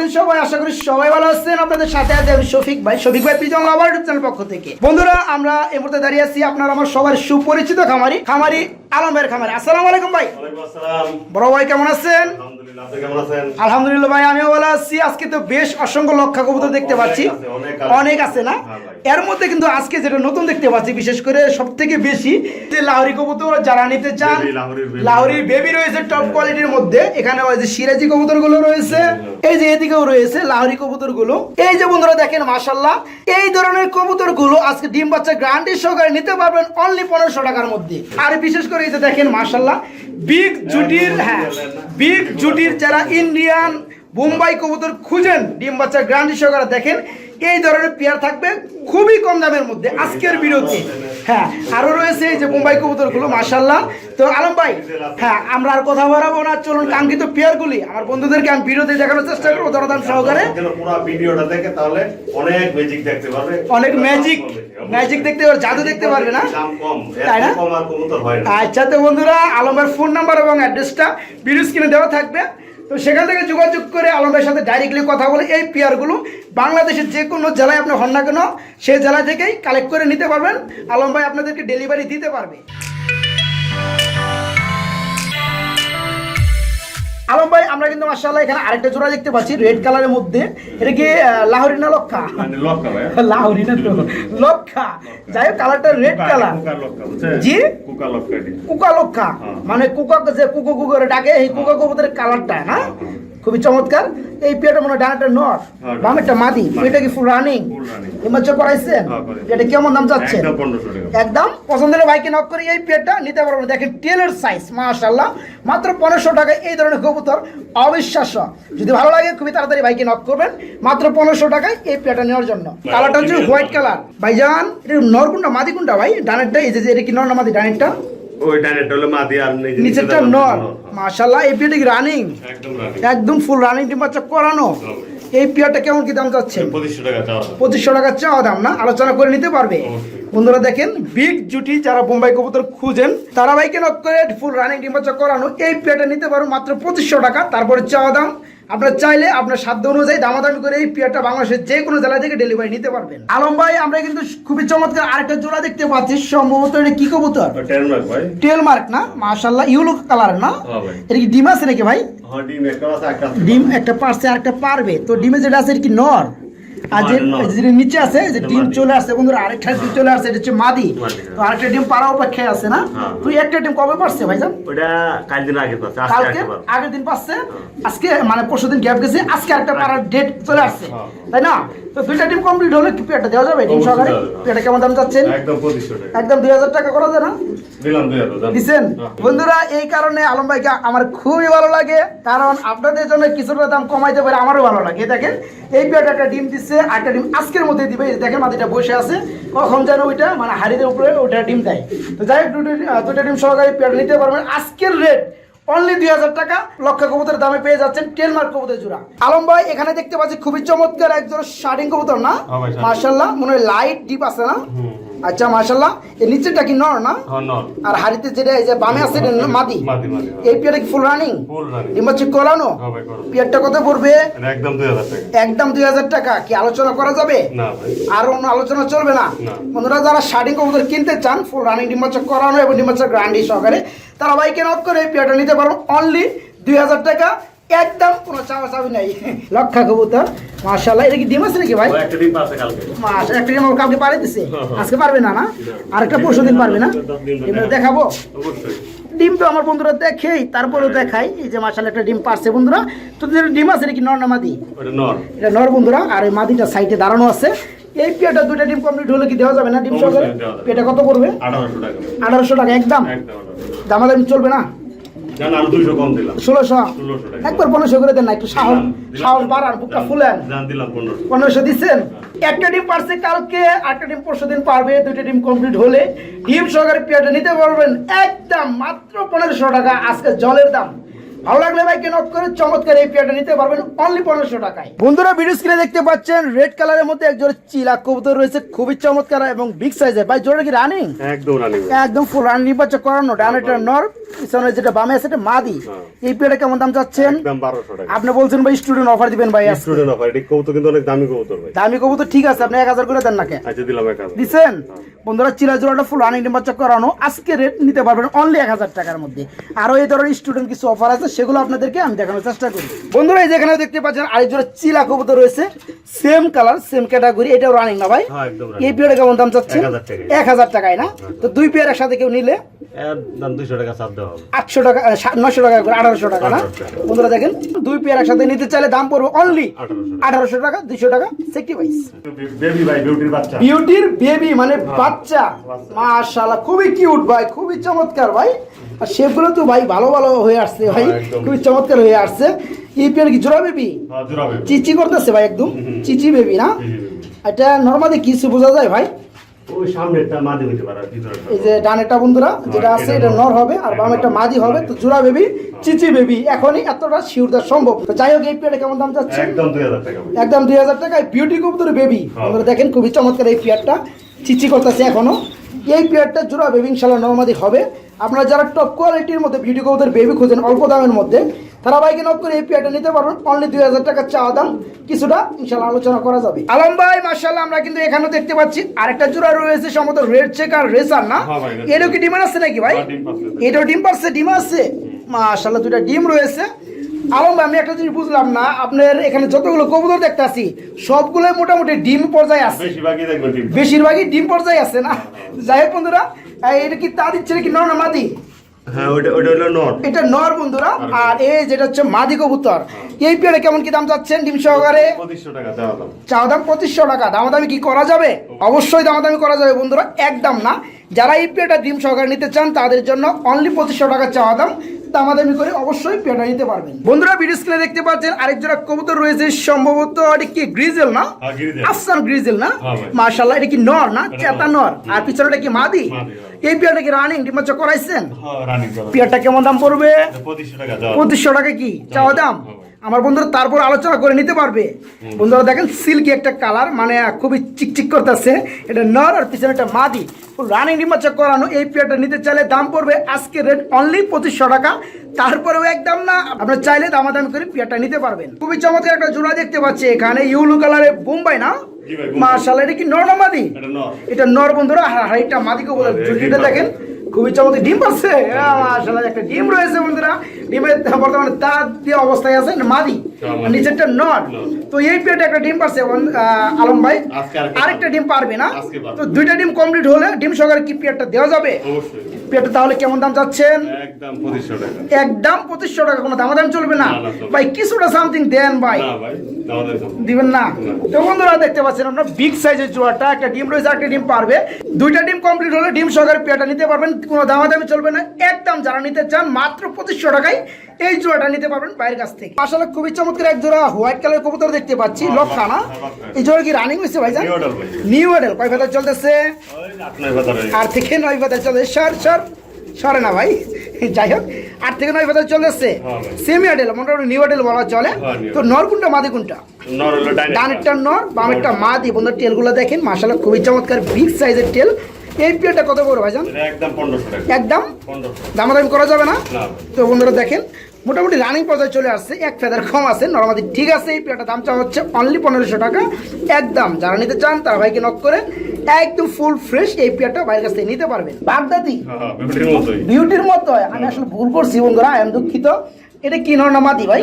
আছেন সবাই, আশা করি সবাই ভালো আছেন। আপনাদের সাথে আছে আমি শফিক ভাই। শফিক ভাই পিজন লাভার চ্যানেল পক্ষ থেকে। বন্ধুরা, আমরা এই মুহূর্তে দাঁড়িয়ে আছি আপনার আমার সবার সুপরিচিত খামারি। খামারি খামারি। আসসালামু আলাইকুম ভাই। বড় ভাই কেমন আছেন? আলহামদুলিল্লাহ, ভাই আমিও ভালো আছি। আজকে তো বেশ অসংখ্য লক্ষা কবুতর দেখতে পাচ্ছি। অনেক আছে। না? হ্যাঁ এর মধ্যে কিন্তু আজকে যেটা নতুন দেখতে পাচ্ছি বিশেষ করে সব থেকে বেশি যে লাহরি কবুতর যারা নিতে চান। লাহরির বেবি। রয়েছে টপ কোয়ালিটির মধ্যে। এখানে ওই যে সিরাজি কবুতরগুলো রয়েছে এই যে এদিকেও রয়েছে লাহরি কবুতরগুলো এই যে বন্ধুরা দেখেন মাসাল্লাহ এই ধরনের কবুতরগুলো আজকে ডিম বাচ্চা গ্রান্ডি সহকারে নিতে পারবেন অনলি পনেরোশো টাকার মধ্যে। আর বিশেষ করে এই যে দেখেন মার্শাল্লাহ বিগ জুটির হ্যাঁ বিগ জুটির যারা ইন্ডিয়ান বোম্বাই কবুতর খুঁজেন ডিম বাচ্চা গ্রান্ডি সহকারে দেখেন এই ধরনের পেয়ার থাকবে খুবই কম দামের মধ্যে। আজকের বিরতি। হ্যাঁ আরও রয়েছে এই যে বোম্বাই কবুতরগুলো মাশাল্লাহ তো আলম ভাই হ্যাঁ আমরা আর কথা বাড়াবো না চলুন কাঙ্ক্ষিত পেয়ারগুলি। আমার বন্ধুদেরকে আমি বিরতি দেখানোর চেষ্টা করব দরদাম সহকারে। ভিডিওটা দেখে তাহলে অনেক ম্যাজিক দেখতে পারবে। অনেক ম্যাজিক ম্যাজিক দেখতে পারবে জাদু দেখতে পারবে না? তাই না? আচ্ছা তো বন্ধুরা আলমের ফোন নাম্বার এবং অ্যাড্রেসটা ভিডিও স্ক্রিনে দেওয়া থাকবে। তো সেখান থেকে যোগাযোগ করে আলমের সাথে ডাইরেক্টলি কথা বলে এই পেয়ারগুলো বাংলাদেশের যে কোনো জেলায় আপনি হন না কেন, সেই জেলা থেকেই কালেক্ট করে নিতে পারবেন। আলম ভাই আপনাদেরকে ডেলিভারি দিতে পারবে। আলম ভাই আমরা কিন্তু মার্শাল্লাহ এখানে আরেকটা জোড়া দেখতে পাচ্ছি রেড কালারের মধ্যে। এটা কি লাহরি না লক্ষা? মানে লাহোরি না তো লক্ষা। যাই হোক কালারটা রেড কালার জি? কুকা লক্ষা। হ্যাঁ। মানে কুকা যে কুকু কুকুরে ডাকে এই কুকা কবুতরের কালারটা না খুবই চমৎকার। এই পেয়ারটা মনে হয় ডানাটা নর হ্যাঁ, বামেরটা মাদি। এটা কি ফুল রানিং running। করাইছেন এটা কেমন দাম যাচ্ছেন একদম 1500 টাকা। একদম? পছন্দের বাইকে নক করে এই পেয়ারটা নিতে পারবেন দেখেন টেলের সাইজ মাশাআল্লাহ। মাত্র পনেরোশো টাকা এই ধরনের কবুতর অবিশ্বাস্য। যদি ভালো লাগে খুবই তাড়াতাড়ি বাইকে নক করবেন। মাত্র পনেরোশো টাকায় এই পেয়ারটা নেওয়ার জন্য। কালারটা হচ্ছে হোয়াইট কালার ভাইজান এটা নর কোনটা মাদি কোনটা ভাই? ডানেরটা এই যে যে এটা কি নর না মাদি ডানেরটা? ওই ডাইনেট হলো মাদি আর নিচেরটা নিচেরটা নর। মাশাআল্লাহ এই পেয়ারটা কি রানিং একদম রানি। একদম ফুল রানিং টিম বাচ্চা করানো। এই পেয়ারটা কেমন কি দাম যাচ্ছে 2500 টাকা চাওয়া পঁচিশশো চাওয়া দাম না? আলোচনা করে নিতে পারবে। বন্ধুরা দেখেন বিগ জুটি যারা বোম্বাই কবুতর খুঁজেন তারা নক করে ফুল রানিং টিম বাচ্চা করানো। এই পেয়ারটা নিতে পারো মাত্র পঁচিশশো টাকা তারপরে চাওয়া দাম আপনার চাইলে আপনার সাধ্য অনুযায়ী দামাদামি করে এই পেয়ারটা বাংলাদেশের যে কোনো জেলা থেকে ডেলিভারি নিতে পারবেন। আলম ভাই আমরা কিন্তু খুবই চমৎকার আরেকটা জোড়া দেখতে পাচ্ছি। সম্ভবত এটা কি কবুতর? টেল মার্ক না? মাশাল্লাহ ইউলো কালার না? হ্যাঁ এটা কি ডিম আছে নাকি ভাই? হ্যাঁ, ডিম একটা পারছে আরেকটা পারবে। তো ডিমে যেটা আছে এটা কি নর? আর যে নিচে আছে যে ডিম মাদি। চলে আসছে বন্ধুরা আরেকটা ডিম চলে আসছে এটা হচ্ছে মাদি। মাদি, হ্যাঁ। তো আরেকটা ডিম পাড়া অপেক্ষায় আছে না? হ্যাঁ। তুই একটা ডিম কবে পারছে ভাইজান? ওইটা কাল দিন আগে পাচ্ছে, কালকে? আগের দিন পাচ্ছে আজকে মানে পরশুদিন গ্যাপ গেছে আজকে একটা পাড়ার ডেট চলে আসছে। হ্যাঁ। তাই না? তো দুইটা ডিম কমপ্লিট হলে কি পেটা দেওয়া যাবে? অবশ্যই সহকারে? পেটা কেমন দাম চাচ্ছেন? একদম 2500 টাকা। একদম দুই হাজার টাকা করা যায় না? দিলাম 2000 দাম। দিচ্ছেন হ্যাঁ। বন্ধুরা এই কারণে আলম ভাইকে আমার খুবই ভালো লাগে কারণ আপনাদের জন্য কিছুটা দাম কমাইতে পারে আমারও ভালো লাগে। দেখেন এই পেয়ারটা একটা ডিম দিচ্ছে একটা ডিম আজকের মধ্যে দিবে। এই দেখেন মাটিটা বসে আছে কখন যেন ওইটা মানে হাড়িদের উপরে ওইটা ডিম দেয়। তো যাই হোক দুটো ডিম সহকারে পেয়ার নিতে পারবেন। আজকের রেট অনলি দুই হাজার টাকা লক্ষ কবুতরের দামে পেয়ে যাচ্ছেন টেন মার্ক কবুতর জোড়া আলম ভাই এখানে দেখতে পাচ্ছি খুবই চমৎকার একজন শার্টিং কবুতর না হ্যাঁ। মার্শাল্লাহ মনে হয় লাইট ডিপ আছে না হুম। আচ্ছা মার্শাল্লাহ এর নিচেরটা কি নর না হ্যাঁ, নর। আর হাড়িতে যেটা এই যে বামে আছে এটা মাদি মাদি, মাদি। এই পেয়ারটা কি ফুল রানিং Full running। ডিম হচ্ছে কোলানো হ্যাঁ ভাই, পেয়ারটা কত পড়বে একদম 2000 টাকা। একদম দুই হাজার টাকা কি আলোচনা করা যাবে না ভাই। আর অন্য আলোচনা চলবে না। বন্ধুরা যারা শার্টিং কবুতর কিনতে চান ফুল রানিং ডিম হচ্ছে করানো এবং ডিম হচ্ছে গ্রান্ডি সহকারে তারা বাইকে নক করে এই পেয়ারটা নিতে পারো অনলি দুই হাজার টাকা একদম কোনো চাওয়া চাবি নাই। লক্ষা কবুতর মার্শাল্লাহ এটা কি ডিম আছে নাকি ভাই? একটা ডিম পাচ্ছে কালকে। মাস একটা ডিম কাউকে পারে দিছে? আজকে পারবে না না? আরেকটা পরশু দিন পারবে না? ডিমটা দেখাবো। অবশ্যই। ডিম তো আমার বন্ধুরা দেখেই তারপরেও দেখাই। এই যে মাসাল একটা ডিম পারছে বন্ধুরা। তো ডিম আছে নাকি নর না মাদি? ওটা নর। এটা নর বন্ধুরা আর এই মাদিটা সাইডে দাঁড়ানো আছে। এই পেয়ারটা দুইটা ডিম কমপ্লিট হলে কি দেওয়া যাবে না ডিম সহকারে? পেটা কত পড়বে? 1800 টাকা। আঠারোশো টাকা একদম? একদম 1800 দামাদামি চলবে না? ষোলোশো? একবার পনেরোশো করে দেন না একটু সাহস। সাহস বাড়ান বুকটা ফুলেন। জান, দিলাম 1500 পনেরোশো দিচ্ছেন? একটা ডিম পারছে কালকে একটা ডিম পরশু দিন পারবে দুইটা ডিম কমপ্লিট হলে ডিম সহকারে পেয়ারটা নিতে পারবেন একদম মাত্র পনেরোশো টাকা আজকে জলের দাম। ভালো লাগলে ভাইকে নক করে চমৎকার এই পেয়ারটা নিতে পারবেন অনলি পনেরোশো টাকায়। বন্ধুরা ভিডিও স্ক্রিনে দেখতে পাচ্ছেন রেড কালারের মধ্যে একজন চিলা কবুতর রয়েছে খুবই চমৎকার এবং বিগ সাইজের ভাই জোরে কি রানিং একদম রানিং একদম ফুল রান নির্বাচন করানো ডানেটা নর পিছনে যেটা বামে আছে এটা মাদি। এই পেয়ারটা কেমন দাম চাচ্ছেন? একদম বারোশো টাকা। আপনি বলছেন ভাই স্টুডেন্ট অফার দিবেন ভাই স্টুডেন্ট অফার এটি কবুতর কিন্তু অনেক দামি কবুতর ভাই। দামি কবুতর ঠিক আছে আপনি এক হাজার করে দেন নাকি আচ্ছা দিলাম এক হাজার। দিচ্ছেন বন্ধুরা চিলা জোড়াটা ফুল রানিং নির্বাচন করানো। আজকে রেট নিতে পারবেন অনলি এক হাজার টাকার মধ্যে। আরও এই ধরনের স্টুডেন্ট কিছু অফার আছে সেগুলো আপনাদেরকে আমি দেখানোর চেষ্টা করি। বন্ধুরা এই যেখানে দেখতে পাচ্ছেন আরেক জোড়া চিলা কবুতর রয়েছে। সেম কালার সেম ক্যাটাগরি এটাও রানিং না ভাই? হ্যাঁ এই পেয়ারে কেমন দাম চাচ্ছে এক হাজার টাকায়। না? তো দুই পেয়ার একসাথে কেউ নিলে? টাকা আটশো টাকা নশো টাকা করে আঠারোশো টাকা না? বন্ধুরা দেখেন দুই পেয়ার একসাথে নিতে চাইলে দাম পড়বে অনলি আঠারোশো টাকা। দুইশো টাকা বিউটির বেবি মানে বাচ্চা। মাশাআল্লাহ খুবই কিউট ভাই খুবই চমৎকার ভাই। আর শেপগুলো তো ভাই ভালো ভালো হয়ে আসছে ভাই। হ্যাঁ, খুবই চমৎকার হয়ে আসছে। পেয়ার কি জোড়া বেবি? হ্যাঁ জোড়া চিচি করতেছে ভাই একদম। চিচি বেবি না? এটা নর্মালি কিছু বোঝা যায় ভাই? এই যে বন্ধুরা যেটা হ্যাঁ, আছে এটা নর। হবে আর বামেরটা মাদি হবে। তো জোড়া বেবি চিচি বেবি এখনই এতটা সম্ভব। তো যাই হোক এই কেমন দাম যাচ্ছে? একদম দুই হাজার টাকায় বিউটি কবুতর বেবি। আপনারা দেখেন খুবই চমৎকার এই পেয়ারটা। চিচি করতেছে এখনও। এই পেয়ারটা জোড়া বেবি ইনশাল্লাহ নর্মাদি হবে। আপনারা যারা টপ কোয়ালিটির মধ্যে বিউটি কবুতর বেবি খুঁজেন অল্প দামের মধ্যে। তারা বাইকে নক করে এই পেয়ারটা নিতে পারবেন অনলি দুই হাজার টাকা চাওয়া দাম। কিছুটা ইনশাল্লাহ আলোচনা করা যাবে। আলম ভাই মার্শাল্লাহ আমরা কিন্তু এখানেও দেখতে পাচ্ছি। আরেকটা জোড়া রয়েছে সম্ভবত রেড চেক আর রেসার না? হ্যাঁ এরও কি ডিমান্ড আছে নাকি ভাই? হ্যাঁ, ডিম পাচ্ছে। এটাও ডিম পাচ্ছে ডিম আছে। মাশাল্লাহ দুটা ডিম রয়েছে। আলম আমি একটা জিনিস বুঝলাম না আপনার এখানে যতগুলো কবুতর দেখতে আছি সবগুলো মোটামুটি ডিম পর্যায়ে আছে। বেশিরভাগই ডিম বেশিরভাগই ডিম পর্যায়ে আছে না? যাই হোক বন্ধুরা এটা কি তা দিচ্ছে নাকি নর না মাদি? হ্যাঁ এটা নর বন্ধুরা আর এই যেটা হচ্ছে মাদি কবুতর। এই পেয়ারে কেমন কি দাম চাচ্ছেন ডিম সহকারে? পঁচিশশো টাকা দেওয়া দাম। চাওয়া দাম পঁচিশশো টাকা। দামাদামি কি করা যাবে? অবশ্যই। দামাদামি করা যাবে বন্ধুরা একদম না। যারা এই পেটা ডিম সহকারে নিতে চান তাদের জন্য অনলি পঁচিশশো টাকা চাওয়া দাম। দামাদামি করে অবশ্যই পেটা নিতে পারবেন। বন্ধুরা ভিডিও স্ক্রিনে দেখতে পাচ্ছেন আরেক জোড়া কবুতর রয়েছে সম্ভবত এটা কি গ্রিজেল না? হ্যাঁ, গ্রিজেল। আফসান গ্রিজেল না? মার্শাল ভাই। এটা কি নর না? চেতা নর। আর পিছনেটা কি মাদি? হ্যাঁ। এই পেয়ারটা কি রানিং ডিমা করাইছেন? আইসেন পেয়ারটা কেমন দাম পড়বে? পঁচিশশো টাকা পঁচিশশো টাকা কি? চাওয়া দাম? হ্যাঁ। আমার বন্ধুরা তারপর আলোচনা করে নিতে পারবে। বন্ধুরা দেখেন সিল্কি একটা কালার মানে খুবই চিকচিক করতেছে। এটা নর আর পিছনে একটা মাদি। রানিং ডিমাচা করানো এই পেয়ারটা নিতে চাইলে দাম পড়বে আজকে রেট অনলি পঁচিশশো টাকা। তারপরেও একদম না আপনার চাইলে দামাদামি করে পেয়ারটা নিতে পারবেন। খুবই চমৎকার একটা জোড়া দেখতে পাচ্ছি এখানে ইউলু কালারের বোম্বাই না? জি ভাই, মার্শাল এটা কি নর না মাদি? এটা নর। বন্ধুরা আর হাইটটা মাদিকে বলে জুটিটা দেখেন খুবই চমৎকার ডিম পাচ্ছে মাশাআল্লাহ একটা ডিম রয়েছে বন্ধুরা। ডিমের বর্তমানে দাঁত দিয়ে অবস্থায় আছে মাদি নিচেরটা নর। তো এই পেটে একটা ডিম বন্ধ- আলম ভাই। আরেকটা ডিম পারবে না। তো দুইটা ডিম কমপ্লিট হলে ডিম সহকারে কি পেটটা দেওয়া যাবে? পেটটা তাহলে কেমন দাম চাচ্ছেন? একদম পঁচিশশো টাকা। কোনো দামাদাম চলবে না। ভাই কিছুটা সামথিং দেন ভাই। দিবেন না। না। তো বন্ধুরা দেখতে পাচ্ছেন আপনার বিগ সাইজের জোয়াটা একটা ডিম রয়েছে একটা ডিম পারবে। দুইটা ডিম কমপ্লিট হলে ডিম সহকারে পেয়াটা নিতে পারবেন কোনো দামাদামি চলবে না। একদম যারা নিতে চান মাত্র পঁচিশশো টাকায় এই জোড়াটা নিতে পারবেন বাইরের কাছ থেকে। আসলে খুবই চমৎকার এক জোড়া হোয়াইট কালার কবুতর দেখতে পাচ্ছি হ্যাঁ, লক্ষা না হ্যাঁ, এই জোড়া কি রানিং হয়েছে ভাইজান। নিউ মডেল কয় ফেদার চলতেছে? ভেতরে আর থেকে নয় ফেদার চলছে সর সর সরে না ভাই। যাই হোক আট থেকে নয় ফেদার চলতেছে। হ্যাঁ সেমি মডেল মোটামুটি নিউ মডেল বলা চলে। হ্যাঁ, তো নর কোনটা মাদি কোনটা? নর হলো ডাইনিং ডানেরটা নর বামেরটা মা দিয়ে বন্ধুর টেলগুলো দেখেন মাসাল্লাহ খুবই চমৎকার বিগ সাইজের টেল এই পেয়ারটা কত করে ভাইজান? একদম পনেরোশো একদম? দামাদামি করা যাবে না? তো বন্ধুরা দেখেন মোটামুটি রানিং পর্যায়ে চলে আসছে এক ফেদার কম আছে নর্মাদি ঠিক আছে এই পেয়ারটা দাম চাওয়া হচ্ছে অনলি পনেরোশো টাকা। একদম যারা নিতে চান তারা ভাইকে নক করে একদম ফুল ফ্রেশ এই পেয়ারটা বাইরের কাছ থেকে নিতে পারবেন। বাগদাদি হ্যাঁ হ্যাঁ বিউটির মতো হয়। আমি আসলে ভুল করছি বন্ধুরা আই এম দুঃখিত। এটা কি নর না মাদি ভাই?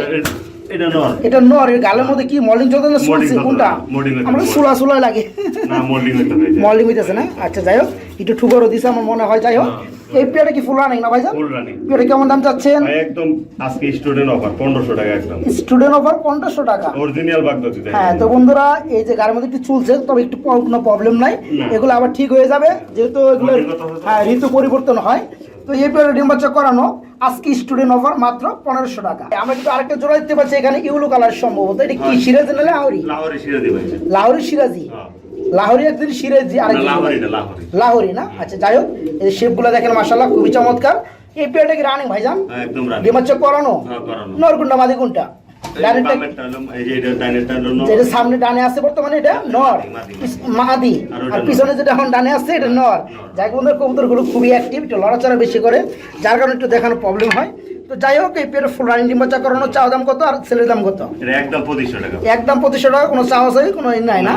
এটা নর। এটা নর এর গালের মধ্যে কি মলিং চলতে না শুনছি কোনটা? molding হইতেছে, আমার molding। সুলা সুলা লাগে। না মোল্ডিং হইতে হইতেছে না? আচ্ছা যাই হোক। একটু ঠুকরও দিছে আমার মনে হয় যাই হোক। এই পেয়ারটা কি ফুল রানিং না ভাইজান? ফুল রানিং পেয়ারটা কেমন দাম চাচ্ছেন? একদম আজকে স্টুডেন্ট অফার টাকা একদম। স্টুডেন্ট অফার পনেরোশো টাকা। অরিজিনাল বাগদাদি হ্যাঁ তো বন্ধুরা এই যে মধ্যে একটু চলছে তবে একটু কোনো প্রবলেম নাই। এগুলো আবার ঠিক হয়ে যাবে যেহেতু এগুলো হ্যাঁ ঋতু পরিবর্তন হয়। তো এই পেয়ারে ডিম বাচ্চা করানো আজকে স্টুডেন্ট অফার মাত্র পনেরোশো টাকা। আমরা কিন্তু আরেকটা জোড়া দিতে পারছি এখানে ইউলো কালার সম্ভবত। এটা কি সিরাজি সিরাজ না লাহরি? লাহরি সিরাজি লাহরি একদিন সিরাজি আর লাহরি না লাহোরি। না? আচ্ছা যাই হোক এই শেপগুলো দেখেন মাসাল্লাহ খুবই চমৎকার। এই পেয়ারটা কি রানিং ভাইজান? হ্যাঁ, একদম রানি করানো নরগুন্ডা করানো। নর কোনটা মাদি কোনটা এই ডানেরটা বামেরটা হলো- এই যে এটা ডাইনেরটা হলো নর। যেটা সামনে ডানে আছে বর্তমানে এটা নর। মাদি, মাদি আর ওটা আর নর। পিছনে যেটা এখন ডানে আছে এটা নর। যাই বন্ধুর কবুতরগুলো খুবই অ্যাক্টিভ একটু লড়াচড়া বেশি করে। যার কারণে একটু দেখানো প্রবলেম হয়। তো যাই হোক এই ফুল রানিং ডিম বাচ্চা করানো চাওয়া দাম কত আর ছেলের দাম কত? একদম পঁচিশশো টাকা। একদম পঁচিশশো টাকা কোনো চাওয়া কোনো নাই না?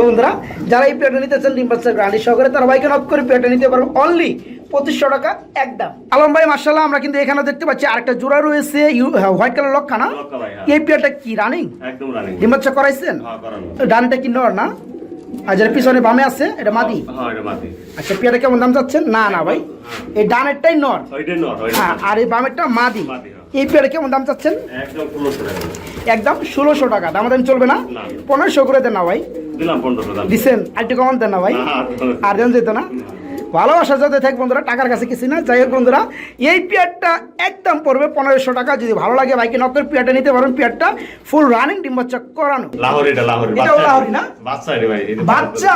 বন্ধুরা যারা এই পেয়ারটা নিতে চান ডিম গ্রান্ডি সহকারে তারা বাইকে নক করে পেয়ারটা নিতে পারবেন অনলি পঁচিশশো টাকা একদম। আলম ভাই মার্শাল্লাহ আমরা কিন্তু এখানে দেখতে পাচ্ছি আরেকটা জোড়া রয়েছে হোয়াইট কালার লক্ষা না হ্যাঁ। এই পেয়ারটা কি রানিং একদম রানিং করাইছেন? হ্যাঁ ডানটা কি নর না? আর যেটা পিছনে বামে আছে এটা মাদি? হ্যাঁ মাদি। আচ্ছা পেয়ারটা কেমন দাম যাচ্ছেন না না ভাই। এই ডানেরটাই নর? হ্যাঁ আর এই বামেরটা মাদি। হ্যাঁ। এই পেয়ারে কেমন দাম চাচ্ছেন? একদম ষোলোশো টাকা। দাম দাম চলবে না। পনেরোশো করে দেন না ভাই। দিচ্ছেন আর একটু কমান দেন না ভাই। আর- আর দেন যেত না। ভালোবাসা যাতে থাক বন্ধুরা টাকার কাছে কিছু না যাই হোক বন্ধুরা এই পেয়ারটা একদম পড়বে পনেরোশো টাকা। যদি ভালো লাগে বাইকে নকের পেয়ারটা নিতে পারেন। পেয়ারটা ফুল রানিং ডিম বাচ্চা করানো। লাহোর এটা এটাও লাহোরি না? বাচ্চা রে ভাই বাচ্চা?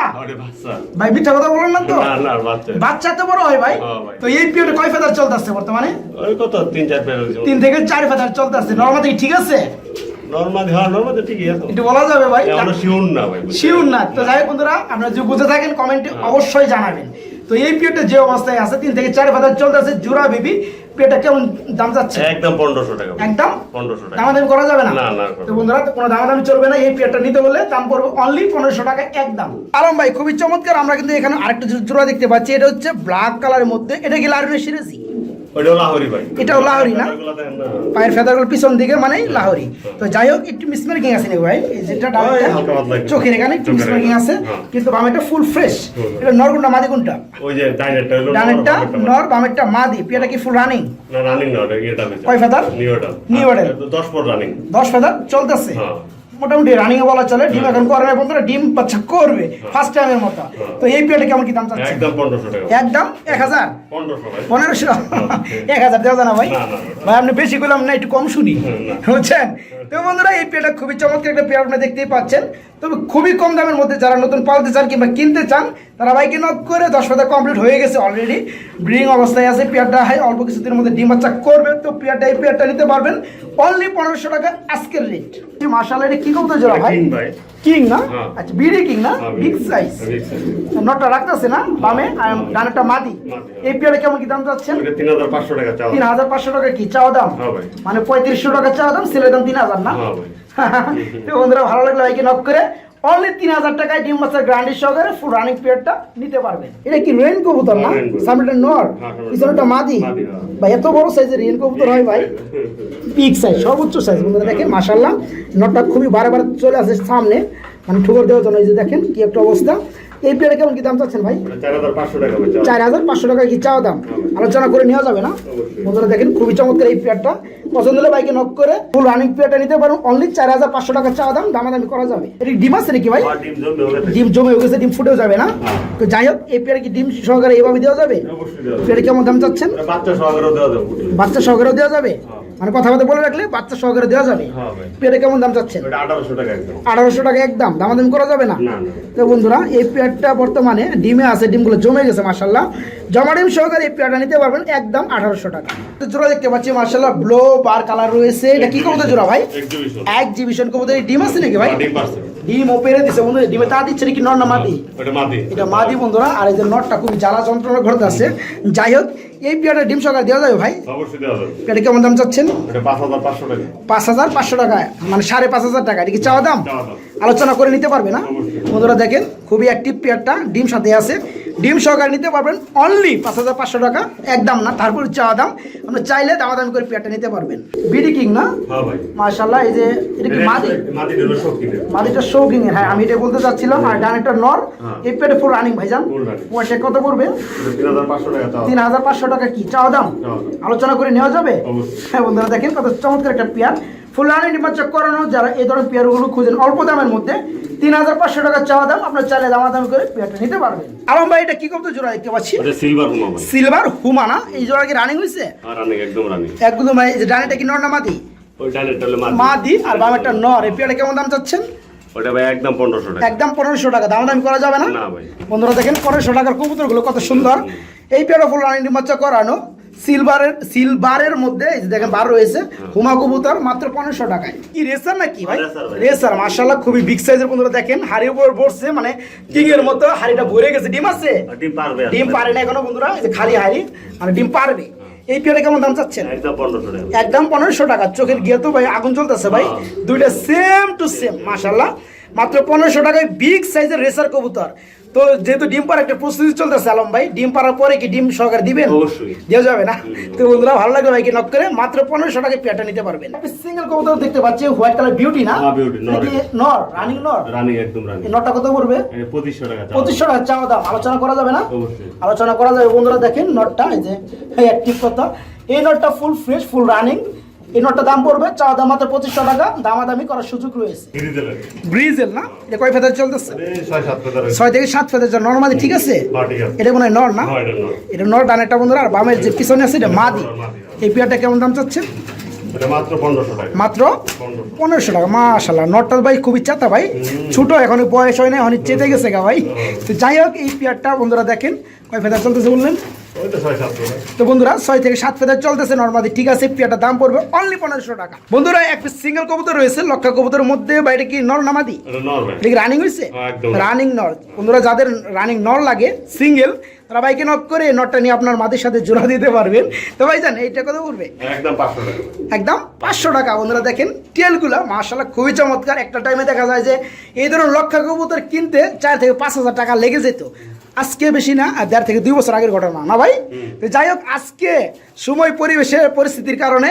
ভাই মিথ্যা কথা বলেন না তো? না বাচ্চা। বাচ্চা তো বড় হয় ভাই। হ্যাঁ তো এই পেয়ারটা কয় ফেদার চলতেছে বর্তমানে? ওই কত? তিন চার তিন থেকে চার ফেদার চলতেছে। নর্মালি ঠিক আছে? নর্মাল হ্যাঁ নর্মাল ঠিকই আছে। একটু বলা যাবে ভাই। আমরা শিওর না ভাই শিওর না। তো যাই হোক বন্ধুরা আপনারা যদি বুঝে থাকেন কমেন্টে অবশ্যই জানাবেন। তো এই পেটটা যে অবস্থায় আছে তিন থেকে চার হাজার চলতে আছে জোড়া বেবি পেটটা কেমন দাম যাচ্ছে? একদম পনেরোশো টাকা একদম? পনেরোশো টাকা। দামাদামি করা যাবে না? না, না, তো বন্ধুরা কোনো দামাদামি চলবে না। এই পেটটা নিতে বলে দাম পড়বে অনলি পনেরোশো টাকা একদম। আলম ভাই খুবই চমৎকার। আমরা কিন্তু এখানে আরেকটা জোড়া দেখতে পাচ্ছি। এটা হচ্ছে ব্ল্যাক কালারের মধ্যে। এটা কি আর সিরিজি? এটাও লাহোরি না? না। পায়ের ফেদারগুলো পিছন দিকে মানে লাহোরি তো যাই হোক একটু মিসমার্কিং আছে নাকি ভাই যেটা। চোখের এখানে একটু মিসমার্কিং আছে হ্যাঁ। কিন্তু বামেটা ফুল ফ্রেশ। এটা নরগুন্ডা মাদি কোনটা ওই যে ডানেরটা নর বামেরটা মাদি পিয়াটা কি ফুল রানিং না রানিং না হয়েছে কয় ফেদার? New model. দশ পর রানিং দশ ফেদার চলতেছে হ্যাঁ মোটামুটি রানিং পনেরো চলে ডিম এখন করে না বন্ধুরা ডিম বাচ্চা করবে ফার্স্ট টাইমের মতো। তো এই পিয়াটা কেমন কি দাম চাচ্ছে একদম পনেরোশো টাকা। একদম? এক হাজার? পনেরোশো ভাই। পনেরোশো? এক হাজার দেওয়া যায় ভাই। ভাই আপনি বেশি করলাম না একটু কম শুনি। বুঝছেন? তো বন্ধুরা এই পেয়ারটা খুবই চমৎকার একটা পেয়ার আপনি দেখতেই পাচ্ছেন। তবে খুবই কম দামের মধ্যে যারা নতুন পালতে চান কিংবা কিনতে চান তারা বাইকে নক করে দশ পাতা কমপ্লিট হয়ে গেছে অলরেডি ব্রিডিং অবস্থায় আছে পেয়ারটা। হয় অল্প কিছুদিনের মধ্যে ডিম বাচ্চা করবে। তো পেয়ারটা এই পেয়ারটা নিতে পারবেন। অনলি পনেরোশো টাকা আজকের রেট এটা কি কবুতর জোড়া ভাই? কিং না? হ্যাঁ। আচ্ছা বিডি কিং না? হ্যাঁ, বিগ সাইজ নটটা রাখতেছে না? বামে আর ডানেরটা মাদি। এই পেয়ারে কেমন কি দাম তিন হাজার পাঁচশো টাকা চাও তিন হাজার পাঁচশো টাকা কি চাওয়া দাম? হ্যাঁ ভাই। মানে পঁয়ত্রিশশো টাকা চাওয়া দাম সেলের দাম তিন হাজার না? হ্যাঁ বন্ধুরা ভালো লাগলে ভাইকে নক করে অনলি তিন হাজার টাকায় ডিম মাছের গ্রান্ডের সহকারে ফুল রানিং পিরিয়ডটা নিতে পারবেন। এটা কি রেন কবুতর না? হ্যাঁ, সামনেটা নর। হ্যাঁ, হ্যাঁ, পিছনেটা মাদি। ভাই এত বড় সাইজের রেন কবুতর হয় ভাই। পিক সাইজ সর্বোচ্চ সাইজ বন্ধুরা দেখেন মাশাল্লাহ নটটা খুবই বারে বারে চলে আসে সামনে। মানে ঠুকর দেওয়ার জন্য এই যে দেখেন কি একটা অবস্থা। এই পেয়ারে কেমন কি দাম চাচ্ছেন ভাই? চার হাজার পাঁচশো টাকা ভাই চাও চার হাজার পাঁচশো টাকা কি চাওয়া দাম? আলোচনা করে নেওয়া যাবে না। বন্ধুরা দেখেন খুবই চমৎকার এই পেয়ারটা। পছন্দ হলে বাইকে নক করে ফুল রানিং পেয়ারটা নিতে পারেন। অনলি চার হাজার পাঁচশো টাকা চাওয়া দাম দামাদামি করা যাবে। এটা ডিম আছে নাকি ভাই? ডিম থেকে। ডিম জমে গেছে ডিম ফুটেও যাবে না? হ্যাঁ। তো যাই হোক এই পেয়ারে কি ডিম সহকারে এইভাবে দেওয়া যাবে। পেয়ারে কেমন দাম চাচ্ছেন? বাচ্চা সহকারেও দেওয়া যাবে বাচ্চা সহকারেও দেওয়া যাবে? হ্যাঁ। মানে কথা কথা বলে রাখলে বাচ্চা সহকারে দেওয়া যাবে। হ্যাঁ পেয়ারে কেমন দাম চাচ্ছেন? আঠারোশো টাকা একদম। দামাদামি করা যাবে না? তো বন্ধুরা এই পেয়ারটা বর্তমানে ডিমে আছে ডিমগুলো জমে গেছে মার্শাল্লাহ জমা ডিম সহকারে এই পেয়ারটা নিতে পারবেন একদম আঠারোশো টাকা। জোড়া দেখতে পাচ্ছি মার্শাল্লাহ ব্লো বার কালার রয়েছে। এটা কি কবুতর জোড়া ভাই? এক্সিবিশন এক জিবিশন কবুতর। ডিম আছে নাকি ভাই? ডিম পারছে। ও পেরে দিছে বন্ধু ডিমে তা দিচ্ছে নাকি? নর না মাদি? এটা মাদি। বন্ধুরা। আর এই যে নটটা খুবই জ্বালা যন্ত্রণা ঘটতে আছে। যাই হোক এই পেয়ারটা ডিম সহকারে দেওয়া যাবে ভাই? অবশ্যই দেওয়া যাবে। পেয়ারটা কেমন দাম চাচ্ছেন? পাঁচ হাজার পাঁচশো টাকা। পাঁচ হাজার পাঁচশো টাকা মানে সাড়ে পাঁচ হাজার টাকা। এটা কি চাওয়া দাম? চাওয়া দাম। আলোচনা করে নিতে পারবে না। বন্ধুরা দেখেন খুবই অ্যাক্টিভ পেয়ারটা ডিম সাথে আছে। ডিম সহকারে নিতে পারবেন অনলি পাঁচ হাজার পাঁচশো টাকা একদম না তারপর চাওয়া দাম। আপনি চাইলে দামাদামি করে পেয়ারটা নিতে পারবেন। বিডি কিং না? হ্যাঁ মার্শাল্লাহ এই যে এটা কি মাদি? মাদিটা শৌকিং এর। হ্যাঁ আমি এটা বলতে চাচ্ছিলাম। আর ডানেরটা নর হ্যাঁ। এই পেয়ারটা ফুল রানিং ভাইজান। ওয়াটে কত পড়বে? তিন হাজার পাঁচশো টাকা চাওয়া তিন হাজার পাঁচশো টাকা কি? চাওয়া দাম? আলোচনা করে নেওয়া যাবে? হ্যাঁ বন্ধুরা দেখেন কত চমৎকার একটা পেয়ার ফুল রানিং ডিমাচক করানো যারা এই ধরনের পেয়ারগুলো খুঁজেন অল্প দামের মধ্যে তিন হাজার পাঁচশো টাকা চাওয়া দাম আপনার চাইলে দামাদামি করে পেয়ারটা নিতে পারবেন। আলম ভাই এটা কি করতে জোড়া দেখতে পাচ্ছি? সিলভার হুমা ভাই। সিলভার হুমানা এই জোড়া কি রানিং হয়েছে একদম রানি একদম ভাই এই যে কি নর না মাদি? মাদি। আর বামেরটা নর। এই পেয়ারটা কেমন দাম চাচ্ছেন? ওটা ভাই একদম টাকা। একদম টাকা। দামাদামি করা যাবে না? না ভাই। বন্ধুরা দেখেন পনেরোশো টাকার কবুতরগুলো কত সুন্দর। এই পেয়ারও ফুল রানিং করানো সিলভারের সিলভারের মধ্যে দেখেন বার রয়েছে। হুমা। কবুতর মাত্র পনেরোশো টাকায়। কি রেসার নাকি ভাই? রেসার মার্শাল্লাহ খুবই বিগ সাইজের বন্ধুরা দেখেন। হাড়ির উপর মানে কিং এর মতো হাড়িটা ভরে গেছে। ডিম আছে? ডিম পারবে ডিম পারে না এখনও বন্ধুরা এই যে খালি হাড়ি মানে ডিম পারবে। এই পেয়ারে কেমন দাম চাচ্ছেন? একদম পনেরোশো টাকা। একদম পনেরোশো টাকা। চোখের গিয়ে তো ভাই আগুন চলতেছে ভাই। দুইটা সেম টু সেম মাশাল্লাহ মাত্র পনেরোশো টাকায় বিগ সাইজের রেসার কবুতর। তো যেহেতু ডিম পাড়ার একটা প্রস্তুতি চলতেছে আলম ভাই ডিম পাড়ার পরে কি ডিম সহকারে দিবেন? অবশ্যই। দেওয়া যাবে না? তো বন্ধুরা ভালো লাগবে ভাইকে নক করে। মাত্র পনেরোশো টাকায় পেয়ারটা নিতে পারবেন। সিঙ্গেল কবুতর দেখতে পাচ্ছি হোয়াইট কালার বিউটি না? নর রানিং নর? রানিং একদম রানিং এই নরটা কত পড়বে? পঁচিশশো টাকা চাওয়া। পঁচিশশো টাকা চাওয়া দাম। আলোচনা করা যাবে না? অবশ্যই। আলোচনা করা যাবে। বন্ধুরা দেখেন নটটা এই যে অ্যাক্টিভ কথা। এই নটটা ফুল ফ্রেশ ফুল রানিং এই দাম পড়বে চাওয়া দাম মাত্র পঁচিশশো টাকা দামাদামি করার সুযোগ রয়েছে। ব্রিজেল না? এটা কয় ফেদার চলতেছে? ছয় থেকে সাত ফেদার নর্মালি ঠিক আছে? হ্যাঁ, ঠিক আছে। এটা মনে হয় নর না? হ্যাঁ, এটা নর। ডানেরটা বন্ধুরা আর বামের যে পিছনে আছে এটা মাদি। এই পেয়ারটা কেমন দাম চাচ্ছে এটা মাত্র পনেরোশো টাকা। মাশাল্লাহ নটটা ভাই খুবই চাতা ভাই। ছোট এখন বয়স হয় না অনেক চেতে গেছে গা ভাই। তো যাই হোক এই পেয়ারটা বন্ধুরা দেখেন কয় ফেদার চলতেছে বললেন? তো বন্ধুরা ছয় থেকে সাত ফেদার চলতেছে নর্মালি ঠিক আছে? দাম পড়বে অনলি পনেরোশো টাকা। বন্ধুরা এক সিঙ্গেল কবুতর রয়েছে লক্ষা কবুতরের মধ্যে বাইরে কি নর নামাদি রানিং হয়েছে হ্যাঁ, রানিং নর। বন্ধুরা যাদের রানিং নর লাগে সিঙ্গেল তারা বাইকে নক করে নটটা নিয়ে আপনার মাদের সাথে জোড়া দিতে পারবেন। তো ভাই জান এইটা কত পড়বে? একদম পাঁচশো টাকা। একদম পাঁচশো টাকা। বন্ধুরা দেখেন টেলগুলো মার্শাল্লাহ খুবই চমৎকার। একটা টাইমে দেখা যায় যে এই ধরনের লক্ষা কবুতর কিনতে চার থেকে পাঁচ হাজার টাকা লেগে যেত। আজকে বেশি না আর দেড় থেকে দুই বছর আগের ঘটনা না ভাই? তো যাই হোক আজকে সময় পরিবেশের পরিস্থিতির কারণে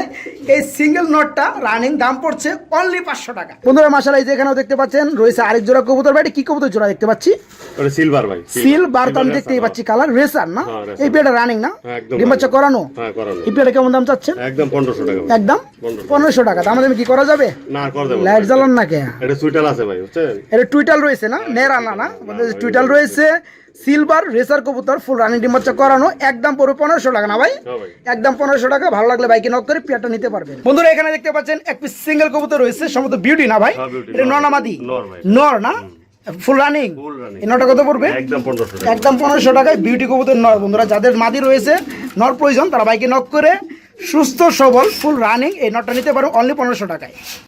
এই সিঙ্গেল নটটা রানিং দাম পড়ছে অনলি পাঁচশো টাকা। বন্ধুরা মাসালা এই যে এখানেও দেখতে পাচ্ছেন রয়েছে আরেক জোড়া কবুতর। ভাই কি কবুতর জোড়া দেখতে পাচ্ছি? সিলভার ভাই সিল তো আমি দেখতেই পাচ্ছি কালার রেসার না? হ্যাঁ, এই রানিং না? হ্যাঁ, ডিম বাচ্চা করানো? হ্যাঁ করানো। এই পেয়ারটা কেমন দাম চাচ্ছেন? একদম পনেরোশো টাকা একদম? পনেরোশো। টাকা। দাম দামি কি করা যাবে? না লাইট জ্বালান না কে? এটা সুইটাল আছে ভাই এটা টুইটাল রয়েছে না? নেরা না না? টুইটাল রয়েছে। সিলভার রেসার কবুতর ফুল রানিং ডিম বাচ্চা করানো একদম পুরো পনেরোশো টাকা না হ্যাঁ ভাই। একদম পনেরোশো টাকা ভালো লাগলে বাইকে নক করে পেয়ারটা নিতে পারবেন। বন্ধুরা এখানে দেখতে পাচ্ছেন এক পিস সিঙ্গেল কবুতর রয়েছে সম্ভবত বিউটি না ভাই? নামাদি এটা নর। নর না? ফুল রানিং নটা কত পড়বে? একদম পনেরোশো একদম পনেরোশো টাকায় বিউটি কবুতর নর বন্ধুরা যাদের মাদি রয়েছে নর প্রয়োজন তারা বাইকে নক করে সুস্থ সবল ফুল রানিং এই নটটা নিতে পারো অনলি পনেরোশো টাকায়।